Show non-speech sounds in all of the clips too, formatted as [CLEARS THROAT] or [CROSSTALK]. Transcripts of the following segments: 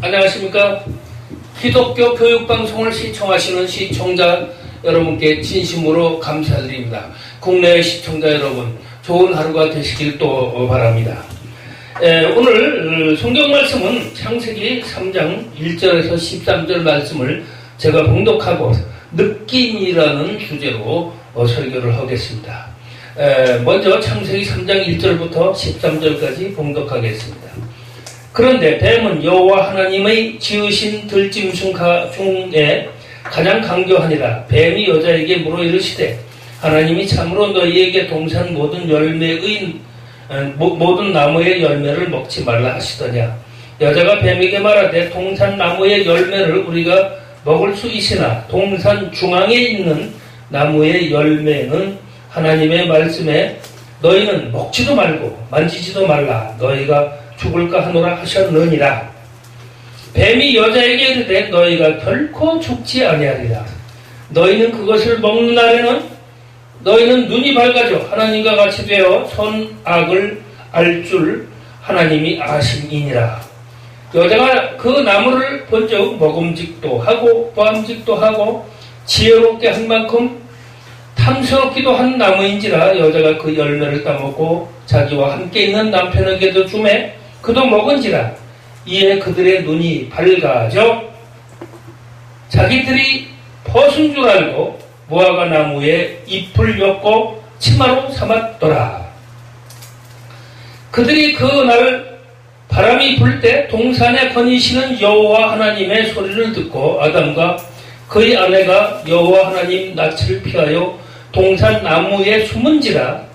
안녕하십니까. 기독교 교육방송을 시청하시는 시청자 여러분께 진심으로 감사드립니다. 국내 시청자 여러분, 좋은 하루가 되시길 또 바랍니다. 에, 오늘 어, 성경 말씀은 창세기 3장 1절에서 13절 말씀을 제가 봉독하고 느낌이라는 주제로 어, 설교를 하겠습니다. 에, 먼저 창세기 3장 1절부터 13절까지 봉독하겠습니다. 그런데 뱀은 여호와 하나님의 지으신 들짐승 가- 중에 가장 강교하니라. 뱀이 여자에게 물어 이르시되 하나님이 참으로 너희에게 동산 모든 열매의 어, 모- 모든 나무의 열매를 먹지 말라 하시더냐. 여자가 뱀에게 말하되 동산 나무의 열매를 우리가 먹을 수 있으나 동산 중앙에 있는 나무의 열매는 하나님의 말씀에 너희는 먹지도 말고 만지지도 말라. 너희가 죽을까 하노라 하셨느니라. 뱀이 여자에게 이르되 너희가 결코 죽지 아니하리라. 너희는 그것을 먹는 날에는 너희는 눈이 밝아져 하나님과 같이 되어 선악을 알 줄 하나님이 아심이니라. 여자가 그 나무를 본적 먹음직도 하고 보암직도 하고 지혜롭게 한 만큼 탐스럽기도 한 나무인지라 여자가 그 열매를 따먹고 자기와 함께 있는 남편에게도 주매 그도 먹은지라 이에 그들의 눈이 밝아져 자기들이 벗은 줄 알고 무화과 나무에 잎을 엮고 치마로 삼았더라. 그들이 그날 바람이 불 때 동산에 거니시는 여호와 하나님의 소리를 듣고 아담과 그의 아내가 여호와 하나님 낯을 피하여 동산 나무에 숨은지라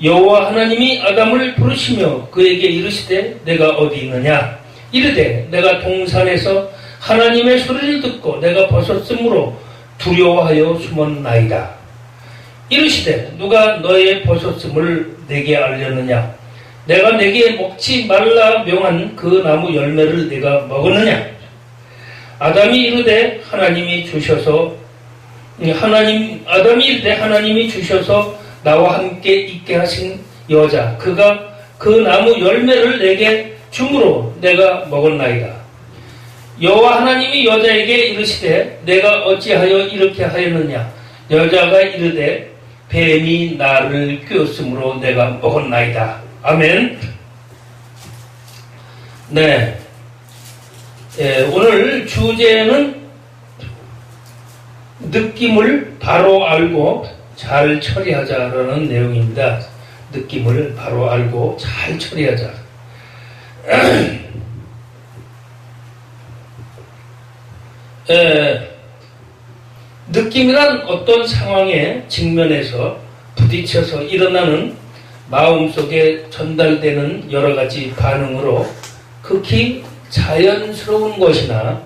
여호와 하나님이 아담을 부르시며 그에게 이르시되 내가 어디 있느냐? 이르되 내가 동산에서 하나님의 소리를 듣고 내가 벗었으므로 두려워하여 숨었나이다. 이르시되 누가 너의 벗었음을 내게 알렸느냐? 내가 내게 먹지 말라 명한 그 나무 열매를 내가 먹었느냐? 아담이 이르되 하나님이 주셔서 하나님 아담이 이르되 하나님이 주셔서 나와 함께 있게 하신 여자 그가 그 나무 열매를 내게 주므로 내가 먹었나이다. 여호와 하나님이 여자에게 이르시되 내가 어찌하여 이렇게 하였느냐 여자가 이르되 뱀이 나를 꿰었으므로 내가 먹었나이다. 아멘. 네. 예, 오늘 주제는 느낌을 바로 알고 잘 처리하자라는 내용입니다. 느낌을 바로 알고 잘 처리하자. [CLEARS THROAT] 에, 느낌이란 어떤 상황에 직면해서 부딪혀서 일어나는 마음속에 전달되는 여러 가지 반응으로 극히 자연스러운 것이나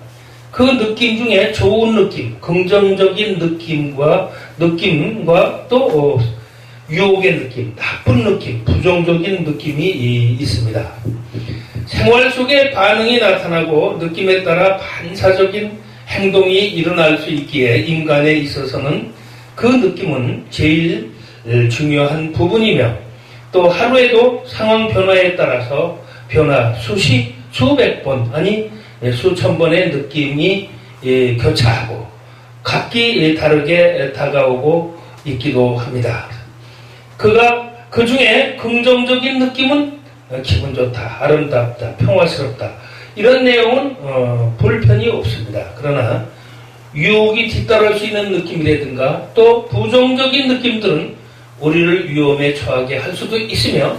그 느낌 중에 좋은 느낌, 긍정적인 느낌과 느낌과 또 어, 유혹의 느낌, 나쁜 느낌, 부정적인 느낌이 이- 있습니다. 생활 속에 반응이 나타나고 느낌에 따라 반사적인 행동이 일어날 수 있기에 인간에 있어서는 그 느낌은 제일 에, 중요한 부분이며 또 하루에도 상황 변화에 따라서 변화 수십 수백 번 아니 예, 수천 번의 느낌이 예, 교차하고 각기 예, 다르게 다가오고 있기도 합니다. 그가 그 중에 긍정적인 느낌은 어, 기분 좋다, 아름답다, 평화스럽다 이런 내용은 어, 볼편이 없습니다. 그러나 유혹이 뒤따를 수 있는 느낌이라든가 또 부정적인 느낌들은 우리를 위험에 처하게 할 수도 있으며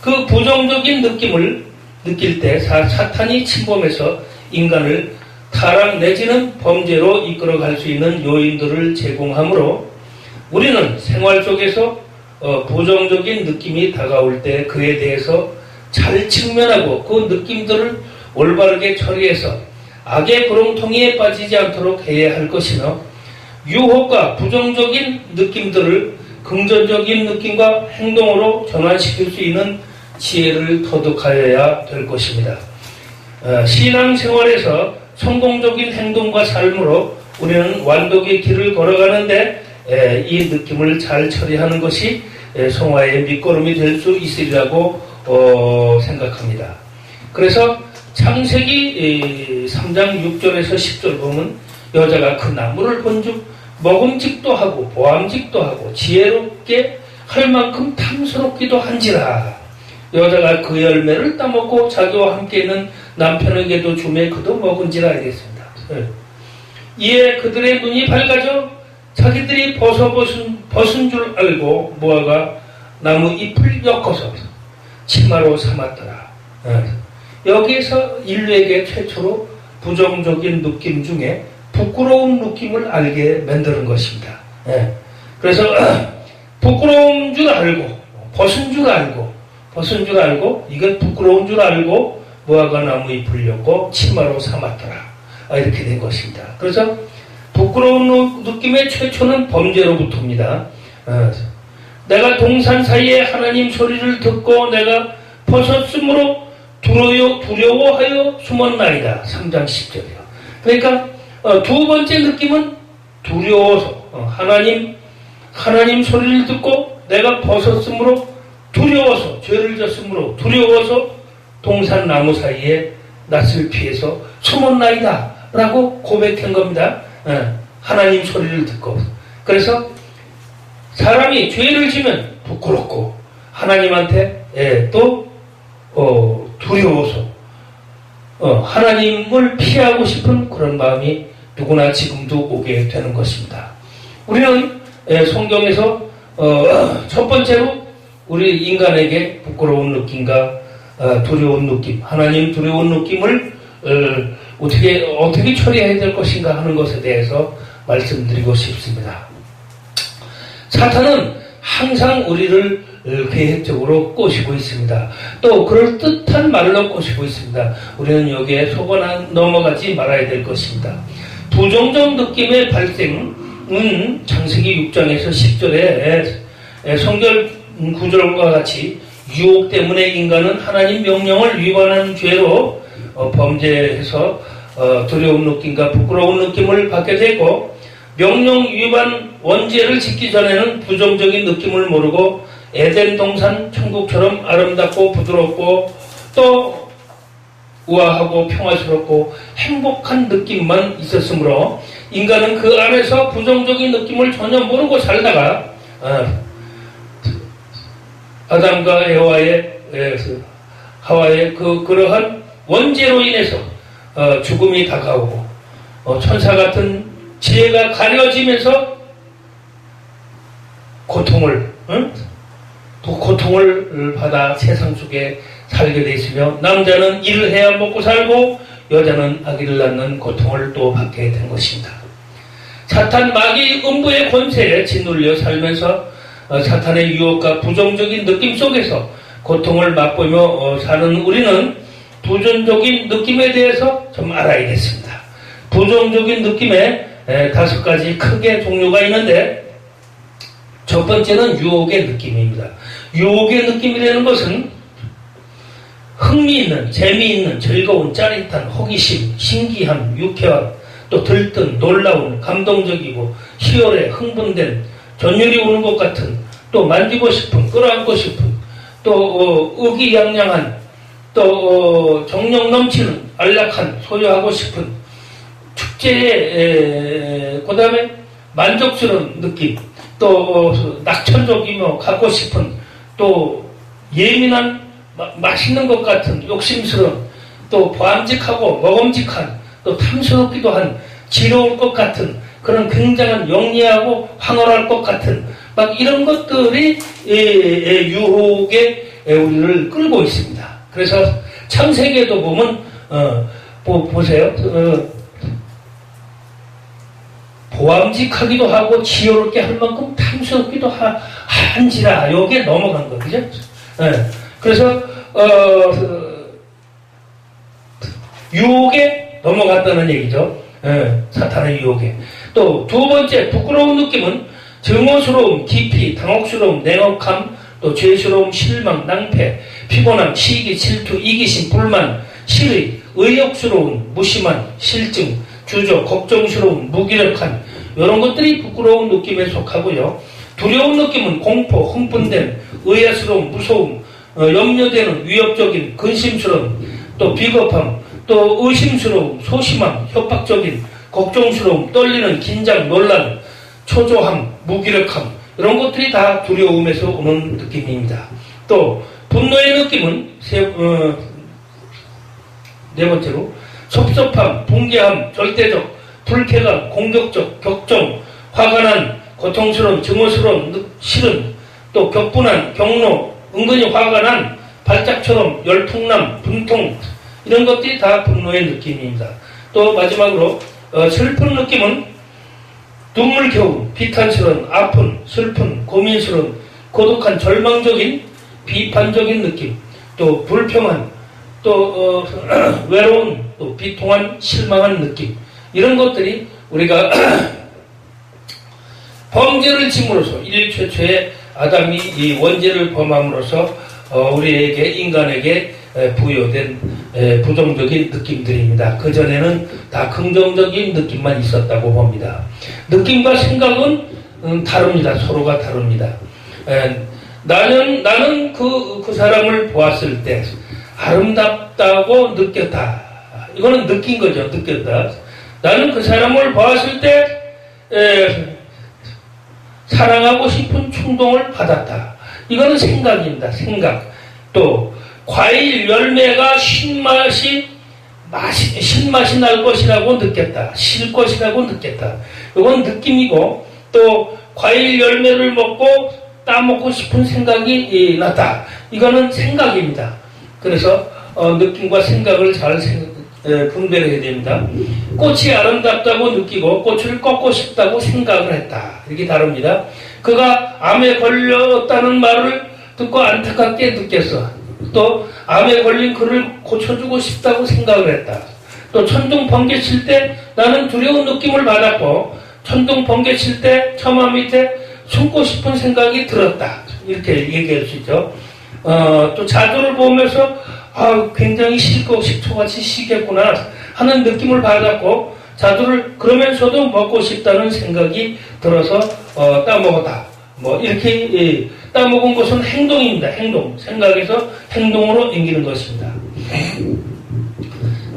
그 부정적인 느낌을 느낄 때 사, 사탄이 침범해서 인간을 타락 내지는 범죄로 이끌어갈 수 있는 요인들을 제공하므로 우리는 생활 속에서 어, 부정적인 느낌이 다가올 때 그에 대해서 잘 측면하고 그 느낌들을 올바르게 처리해서 악의 구렁텅이에 빠지지 않도록 해야 할 것이며 유혹과 부정적인 느낌들을 긍정적인 느낌과 행동으로 전환시킬 수 있는 지혜를 터득하여야 될 것입니다. 어, 신앙생활에서 성공적인 행동과 삶으로 우리는 완독의 길을 걸어가는데 에, 이 느낌을 잘 처리하는 것이 에, 성화의 밑거름이 될 수 있으리라고 어, 생각합니다. 그래서 창세기 3장 6절에서 10절 보면 여자가 그 나무를 본즉 먹음직도 하고 보암직도 하고 지혜롭게 할 만큼 탐스럽기도 한지라 여자가 그 열매를 따먹고 자기와 함께 있는 남편에게도 주매 그도 먹은지라 알겠습니다. 예. 이에 그들의 눈이 밝아져 자기들이 벗어 벗은, 줄 알고 모아가 나무 잎을 엮어서 치마로 삼았더라. 예. 여기에서 인류에게 최초로 부정적인 느낌 중에 부끄러운 느낌을 알게 만드는 것입니다. 예. 그래서 [CLEARS THROAT] 부끄러운 줄 알고 벗은 줄 알고 벗은 줄 알고 이건 부끄러운 줄 알고 모아가 나무 잎을 엮고 치마로 삼았더라. 아, 이렇게 된 것입니다. 그래서 부끄러운 느낌의 최초는 범죄로부터입니다. 어, 내가 동산 사이에 하나님 소리를 듣고 내가 벗었으므로 두려워, 두려워하여 숨었나이다. 3장 10절이요. 그러니까 어, 두 번째 느낌은 두려워서 어, 하나님 하나님 소리를 듣고 내가 벗었으므로 두려워서 죄를 졌으므로 두려워서 동산 나무 사이에 낯을 피해서 숨었나이다 라고 고백한 겁니다. 어, 하나님 소리를 듣고 그래서 사람이 죄를 지면 부끄럽고 하나님한테 예, 또 어, 두려워서 어, 하나님을 피하고 싶은 그런 마음이 누구나 지금도 오게 되는 것입니다. 우리는 예, 성경에서 어, 첫 번째로 우리 인간에게 부끄러운 느낌과 어, 두려운 느낌, 하나님 두려운 느낌을 어, 떻게 어떻게 처리해야 될 것인가 하는 것에 대해서 말씀드리고 싶습니다. 사탄은 항상 우리를 계획적으로 꼬시고 있습니다. 또 그럴 듯한 말로 꼬시고 있습니다. 우리는 여기에 속아 넘어가지 말아야 될 것입니다. 부정적 느낌의 발생은 창세기 6장에서 10절에 성결 구절과 같이 유혹 때문에 인간은 하나님 명령을 위반한 죄로 어, 범죄해서 어, 두려운 느낌과 부끄러운 느낌을 받게 되고 명령 위반 원죄를 짓기 전에는 부정적인 느낌을 모르고 에덴 동산 천국처럼 아름답고 부드럽고 또 우아하고 평화스럽고 행복한 느낌만 있었으므로 인간은 그 안에서 부정적인 느낌을 전혀 모르고 살다가 어, 아담과 에와의 하와의 그 그러한 원죄로 인해서 어, 죽음이 다가오고 어, 천사 같은 지혜가 가려지면서 고통을 응? 또 고통을 받아 세상 속에 살게 돼 있으며 남자는 일을 해야 먹고 살고 여자는 아기를 낳는 고통을 또 받게 된 것입니다. 사탄 마귀 음부의 권세에 짓눌려 살면서 어, 사탄의 유혹과 부정적인 느낌 속에서 고통을 맛보며 어, 사는 우리는 부정적인 느낌에 대해서 좀 알아야겠습니다. 부정적인 느낌에 다섯 가지 크게 종류가 있는데 첫 번째는 유혹의 느낌입니다. 유혹의 느낌이라는 것은 흥미있는, 재미있는, 즐거운, 짜릿한, 호기심, 신기함, 유쾌함, 또 들뜬, 놀라운, 감동적이고 희열에 흥분된, 전율이 오는 것 같은, 또 만지고 싶은, 끌어안고 싶은, 또 어, 의기양양한, 또 어, 정력 넘치는, 안락한, 소유하고 싶은 축제에 그 다음에 만족스러운 느낌, 또 어, 낙천적이며 갖고 싶은, 또 예민한, 마, 맛있는 것 같은 욕심스러운, 또 보암직하고 먹음직한, 또 탐스럽기도 한, 지러울 것 같은, 그런 굉장한 영리하고 황홀할 것 같은 막 이런 것들이 유혹에 우리를 끌고 있습니다. 그래서 창세기에도 보면 어, 보, 세요 어, 보암직하기도 하고 지혜롭게 할 만큼 탐스럽기도 하, 한지라 여기에 넘어간 거 그죠? 네. 그래서 어, 그, 유혹에 넘어갔다는 얘기죠. 네. 사탄의 유혹에. 또 두 번째 부끄러운 느낌은 증오스러움, 기피, 당혹스러움, 냉혹함, 또 죄스러움, 실망, 낭패, 피곤함, 시기, 질투, 이기심, 불만, 실의, 의욕스러움, 무심한, 실증, 주저, 걱정스러움, 무기력한 이런 것들이 부끄러운 느낌에 속하고요. 두려운 느낌은 공포, 흥분됨, 의아스러움, 무서움, 어, 염려되는 위협적인 근심스러움, 또 비겁함, 또 의심스러움, 소심함, 협박적인, 걱정스러움, 떨리는 긴장, 논란, 초조함, 무기력함 이런 것들이 다 두려움에서 오는 느낌입니다. 또 분노의 느낌은 세, 어, 네 번째로 섭섭함, 붕괴함, 절대적, 불쾌감, 공격적, 격정, 화가 난, 고통스러운, 증오스러운, 느- 싫은, 또 격분한, 경로, 은근히 화가 난, 발작처럼 열풍남, 분통 이런 것들이 다 분노의 느낌입니다. 또 마지막으로 어, 슬픈 느낌은 눈물겨운, 비탄스러운, 아픈, 슬픈, 고민스러운, 고독한, 절망적인, 비판적인 느낌, 또 불평한, 또 어, [CLEARS THROAT] 외로운, 또 비통한, 실망한 느낌. 이런 것들이 우리가 [CLEARS THROAT] 범죄를 짐으로써 일 최초의 아담이 이 원죄를 범함으로써 어, 우리에게 인간에게 에, 부여된 에, 부정적인 느낌들입니다. 그 전에는 다 긍정적인 느낌만 있었다고 봅니다. 느낌과 생각은 음, 다릅니다. 서로가 다릅니다. 에, 나는 나는 그, 그 사람을 보았을 때 아름답다고 느꼈다. 이거는 느낀 거죠. 느꼈다. 나는 그 사람을 보았을 때 에, 사랑하고 싶은 충동을 받았다. 이거는 생각입니다. 생각. 또 과일 열매가 신맛이 맛이 신맛이 날 것이라고 느꼈다. 실 것이라고 느꼈다. 이건 느낌이고 또 과일 열매를 먹고 따먹고 싶은 생각이 이, 났다. 이거는 생각입니다. 그래서 어, 느낌과 생각을 잘 생- 에, 분별해야 됩니다. 꽃이 아름답다고 느끼고 꽃을 꺾고 싶다고 생각을 했다. 이렇게 다릅니다. 그가 암에 걸렸다는 말을 듣고 안타깝게 느꼈어. 또 암에 걸린 그를 고쳐주고 싶다고 생각을 했다. 또 천둥 번개 칠 때 나는 두려운 느낌을 받았고 천둥 번개 칠 때 처마 밑에 숨고 싶은 생각이 들었다. 이렇게 얘기할 수 있죠. 어, 또 자두를 보면서 아, 굉장히 싫고 식초같이 시겠구나 하는 느낌을 받았고 자두를 그러면서도 먹고 싶다는 생각이 들어서 어, 따먹었다. 뭐 이렇게 예, 따먹은 것은 행동입니다. 행동. 생각에서 행동으로 옮기는 것입니다.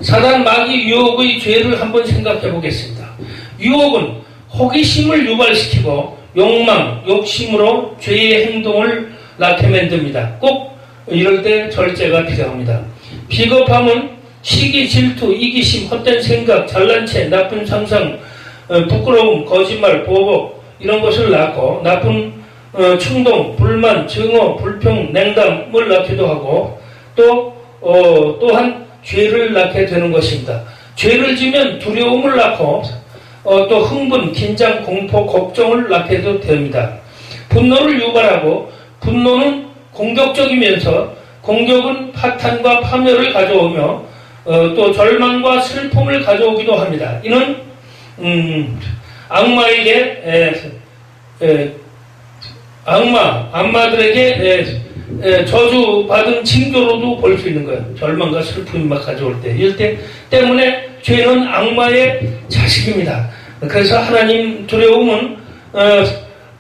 사단 마귀 유혹의 죄를 한번 생각해 보겠습니다. 유혹은 호기심을 유발시키고 욕망, 욕심으로 죄의 행동을 만듭니다. 꼭 이럴 때 절제가 필요합니다. 비겁함은 시기, 질투, 이기심, 헛된 생각, 잘난 체, 나쁜 상상, 어, 부끄러움, 거짓말, 보복 이런 것을 낳고 나쁜 어, 충동, 불만, 증오, 불평, 냉담을 낳기도 하고 또 어, 또한 죄를 낳게 되는 것입니다. 죄를 지면 두려움을 낳고 어, 또 흥분, 긴장, 공포, 걱정을 낳게도 됩니다. 분노를 유발하고 분노는 공격적이면서 공격은 파탄과 파멸을 가져오며 어, 또 절망과 슬픔을 가져오기도 합니다. 이는 음, 악마에게 에, 에, 악마, 악마들에게 에, 에, 저주받은 징조로도 볼 수 있는 거예요. 절망과 슬픔이 막 가져올 때. 이럴 때 때문에 죄는 악마의 자식입니다. 그래서 하나님 두려움은 어,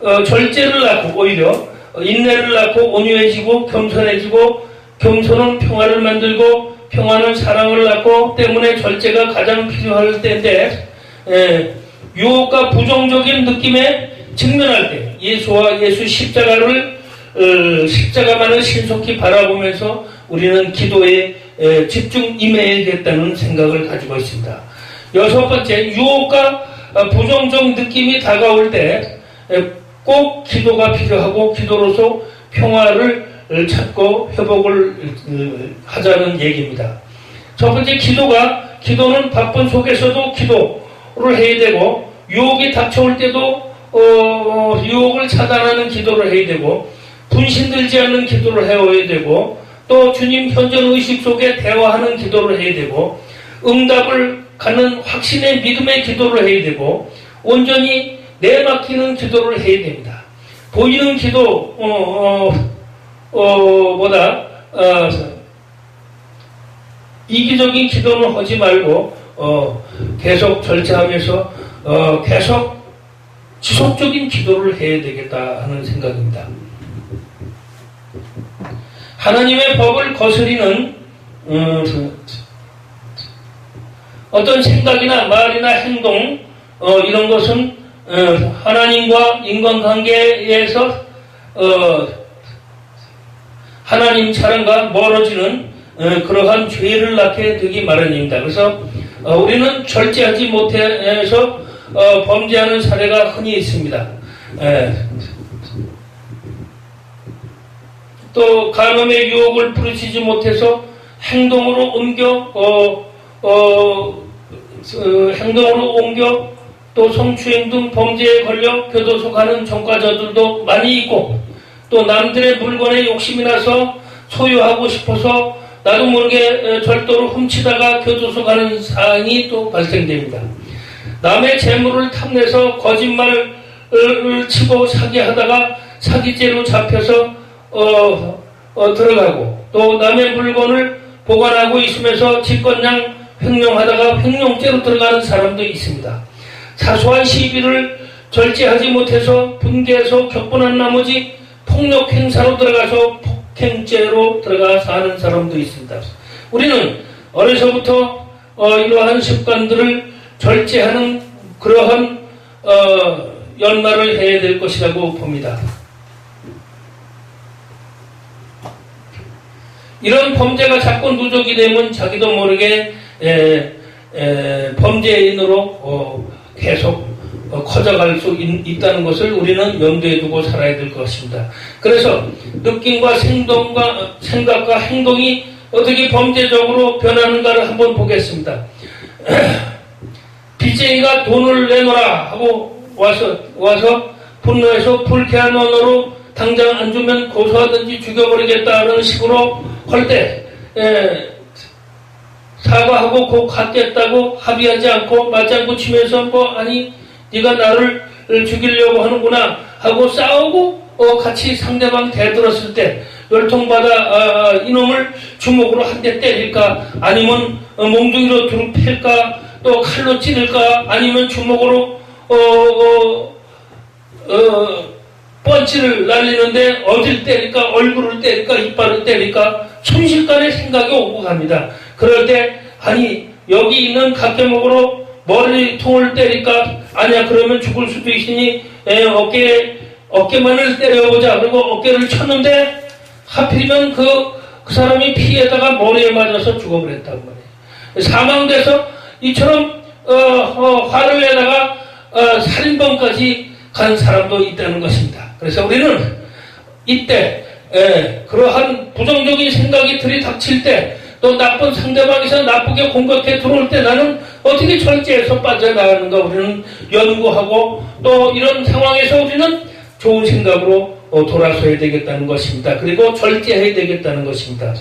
어, 절제를 낳고 오히려 인내를 낳고 온유해지고 겸손해지고 겸손은 평화를 만들고 평화는 사랑을 낳고 때문에 절제가 가장 필요할 때인데 에, 유혹과 부정적인 느낌에 직면할 때 예수와 예수 십자가를 어, 십자가만을 신속히 바라보면서 우리는 기도에 에, 집중 임해야겠다는 생각을 가지고 있습니다. 여섯 번째 유혹과 어, 부정적 느낌이 다가올 때 꼭 기도가 필요하고 기도로서 평화를 어, 찾고 회복을 어, 하자는 얘기입니다. 첫 번째 기도가 기도는 바쁜 속에서도 기도를 해야 되고 유혹이 닥쳐올 때도 어, 유혹을 차단하는 기도를 해야 되고 분신들지 않는 기도를 해야 되고 또 주님 현존 의식 속에 대화하는 기도를 해야 되고 응답을 갖는 확신의 믿음의 기도를 해야 되고 온전히 내맡기는 기도를 해야 됩니다. 보이는 기도 어, 어, 어, 보다 어, 이기적인 기도는 하지 말고 어, 계속 절제하면서 어, 계속 지속적인 기도를 해야 되겠다 하는 생각입니다. 하나님의 법을 거스리는 음, 어떤 생각이나 말이나 행동 어, 이런 것은 어, 하나님과 인간관계에서 어, 하나님 사랑과 멀어지는 어, 그러한 죄를 낳게 되기 마련입니다. 그래서 어, 우리는 절제하지 못해서 어, 범죄하는 사례가 흔히 있습니다. 에, 또 간음의 유혹을 부르치지 못해서 행동으로 옮겨 어, 어, 어, 행동으로 옮겨 또 성추행 등 범죄에 걸려 교도소 가는 전과자들도 많이 있고 또 남들의 물건에 욕심이 나서 소유하고 싶어서 나도 모르게 절도로 훔치다가 교도소 가는 사항이 또 발생됩니다. 남의 재물을 탐내서 거짓말을 치고 사기하다가 사기죄로 잡혀서 어, 어, 들어가고 또 남의 물건을 보관하고 있으면서 직권량 횡령하다가 횡령죄로 들어가는 사람도 있습니다. 사소한 시비를 절제하지 못해서 분개해서 격분한 나머지 폭력 행사로 들어가서 폭행죄로 들어가 사는 사람도 있습니다. 우리는 어려서부터 어, 이러한 습관들을 절제하는 그러한 어, 연말을 해야 될 것이라고 봅니다. 이런 범죄가 자꾸 누적이 되면 자기도 모르게 에, 에, 범죄인으로 어, 계속 어, 커져갈 수 있, 다는 것을 우리는 염두에 두고 살아야 될 것입니다. 그래서 느낌과 생동과 생각과 행동이 어떻게 범죄적으로 변하는가를 한번 보겠습니다. [CLEARS THROAT] 빚쟁이가 돈을 내놓으라 하고 와서 와서 분노해서 불쾌한 언어로 당장 안 주면 고소하든지 죽여버리겠다는 식으로 할때 사과하고 곧 갖겠다고 합의하지 않고 맞장구 치면서 뭐 아니 네가 나를 죽이려고 하는구나 하고 싸우고 어, 같이 상대방 대들었을 때 열통받아 아, 이놈을 주먹으로 한 대 때릴까? 아니면 어, 몽둥이로 두루 팰까 또 칼로 찌를까? 아니면 주먹으로 어, 어, 어, 펀치를 날리는데 어딜 때릴까? 얼굴을 때릴까? 이빨을 때릴까? 순식간에 생각이 오고 갑니다. 그럴 때 아니 여기 있는 각개목으로 머리통을 때릴까? 아니야 그러면 죽을 수도 있으니 에, 어깨 어깨만을 때려보자. 그리고 어깨를 쳤는데 하필이면 그, 그 사람이 피에다가 머리에 맞아서 죽어버렸단 말이에요. 사망돼서 이처럼 어, 어, 화를 내다가 어, 살인범까지 간 사람도 있다는 것입니다. 그래서 우리는 이때 에, 그러한 부정적인 생각이 들이닥칠 때 또 나쁜 상대방에서 나쁘게 공격해 들어올 때 나는 어떻게 절제해서 빠져나가는가 우리는 연구하고 또 이런 상황에서 우리는 좋은 생각으로 어, 돌아서야 되겠다는 것입니다. 그리고 절제해야 되겠다는 것입니다.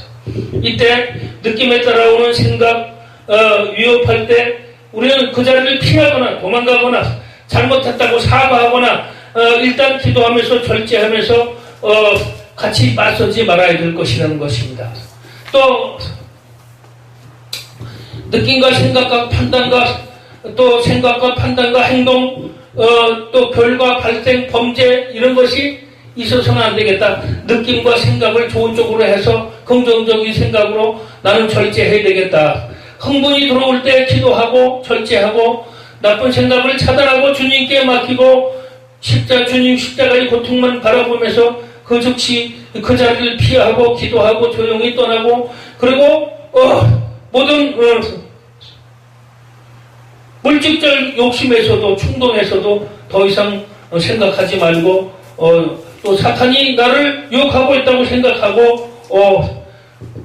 이때 느낌에 따라오는 생각 어, 위협할 때 우리는 그 자리를 피하거나 도망가거나 잘못했다고 사과하거나 어, 일단 기도하면서 절제하면서 어, 같이 맞서지 말아야 될 것이라는 것입니다. 또 느낌과 생각과 판단과 또 생각과 판단과 행동 어, 또 결과 발생 범죄 이런 것이 있어서는 안 되겠다. 느낌과 생각을 좋은 쪽으로 해서 긍정적인 생각으로 나는 절제해야 되겠다. 흥분이 들어올 때 기도하고 절제하고 나쁜 생각을 차단하고 주님께 맡기고 십자 주님 십자가의 고통만 바라보면서 그 즉시 그 자리를 피하고 기도하고 조용히 떠나고 그리고 어, 모든 어, 물질적 욕심에서도 충동에서도 더 이상 생각하지 말고 어, 또 사탄이 나를 유혹하고 있다고 생각하고 어,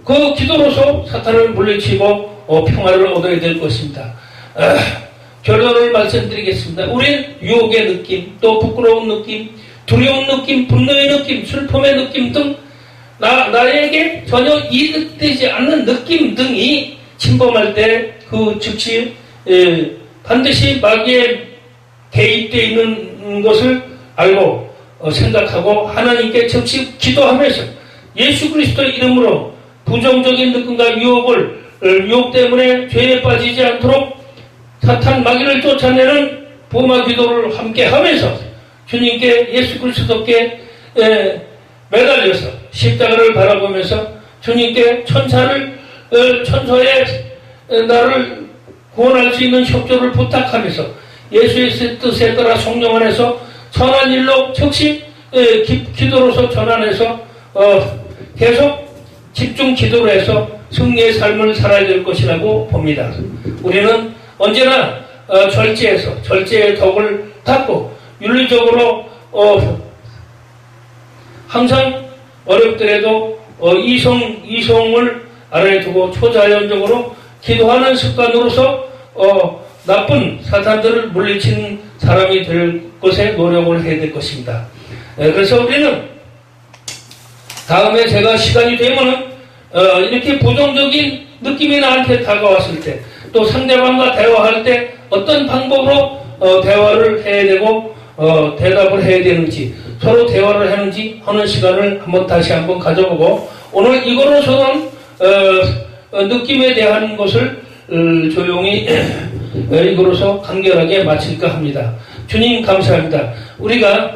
그 기도로서 사탄을 물리치고 어, 평화를 얻어야 될 것입니다. 아, 결론을 말씀드리겠습니다. 우리 유혹의 느낌, 또 부끄러운 느낌, 두려운 느낌, 분노의 느낌, 슬픔의 느낌 등 나, 나에게 전혀 이득되지 않는 느낌 등이 침범할 때 그 즉시 에, 반드시 마귀에 개입되어 있는 것을 알고 어, 생각하고 하나님께 즉시 기도하면서 예수 그리스도 이름으로 부정적인 느낌과 유혹을 어, 유혹 때문에 죄에 빠지지 않도록 사탄 마귀를 쫓아내는 보마 기도를 함께 하면서 주님께 예수 그리스도께 에, 매달려서 십자가를 바라보면서 주님께 천사를 어, 천사의 나를 구원할 수 있는 협조를 부탁하면서 예수의 뜻에 따라 성령 안에서 선한 일로 즉시 에, 기, 기도로서 전환해서 어, 계속 집중 기도로 해서 승리의 삶을 살아야 될 것이라고 봅니다. 우리는 언제나 어, 절제해서 절제의 덕을 닦고 윤리적으로 어, 항상 어렵더라도 어, 이성 이성을 아래에 두고 초자연적으로 기도하는 습관으로서 어, 나쁜 사탄들을 물리치는 사람이 될 것에 노력을 해야 될 것입니다. 에, 그래서 우리는 다음에 제가 시간이 되면은 어, 이렇게 부정적인 느낌이 나한테 다가왔을 때 또 상대방과 대화할 때 어떤 방법으로 어, 대화를 해야 되고 어, 대답을 해야 되는지 서로 대화를 하는지 하는 시간을 한번 다시 한번 가져보고 오늘 이거로서는 어, 어, 느낌에 대한 것을 어, 조용히 어, 이거로서 간결하게 마칠까 합니다. 주님 감사합니다. 우리가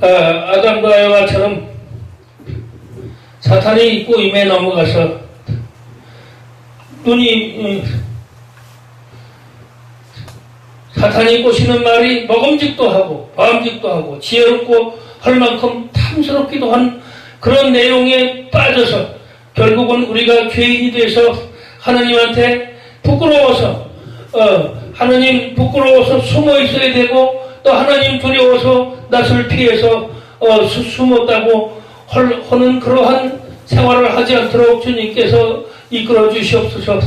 어, 아담과 여와처럼 사탄이 입고 임에 넘어가서 눈이 음, 사탄이 꼬시는 말이 먹음직도 하고 마음직도 하고 지혜롭고 할 만큼 탐스럽기도 한 그런 내용에 빠져서 결국은 우리가 죄인이 돼서 하나님한테 부끄러워서 어, 하나님 부끄러워서 숨어 있어야 되고 또 하나님 두려워서 낯을 피해서 어, 수- 숨었다고 헐- 하는 그러한 생활을 하지 않도록 주님께서 이끌어 주시옵소서.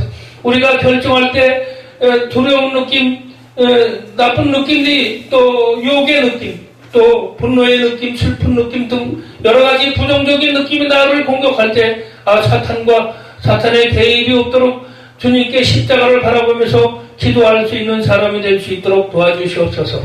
우리가 결정할 때 에, 두려운 느낌, 에, 나쁜 느낌이 또 욕의 느낌, 또 분노의 느낌, 슬픈 느낌 등 여러 가지 부정적인 느낌이 나를 공격할 때, 아, 사탄과 사탄의 개입이 없도록 주님께 십자가를 바라보면서 기도할 수 있는 사람이 될 수 있도록 도와주시옵소서.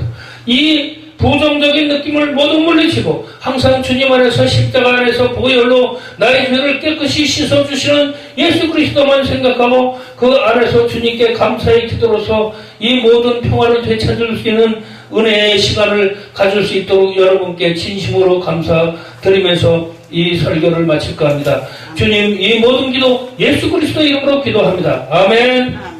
이 부정적인 느낌을 모두 물리치고 항상 주님 안에서 십자가 안에서 보혈로 나의 죄를 깨끗이 씻어주시는 예수 그리스도만 생각하고 그 안에서 주님께 감사의 기도로서 이 모든 평화를 되찾을 수 있는 은혜의 시간을 가질 수 있도록 여러분께 진심으로 감사드리면서 이 설교를 마칠까 합니다. 주님 이 모든 기도 예수 그리스도 이름으로 기도합니다. 아멘.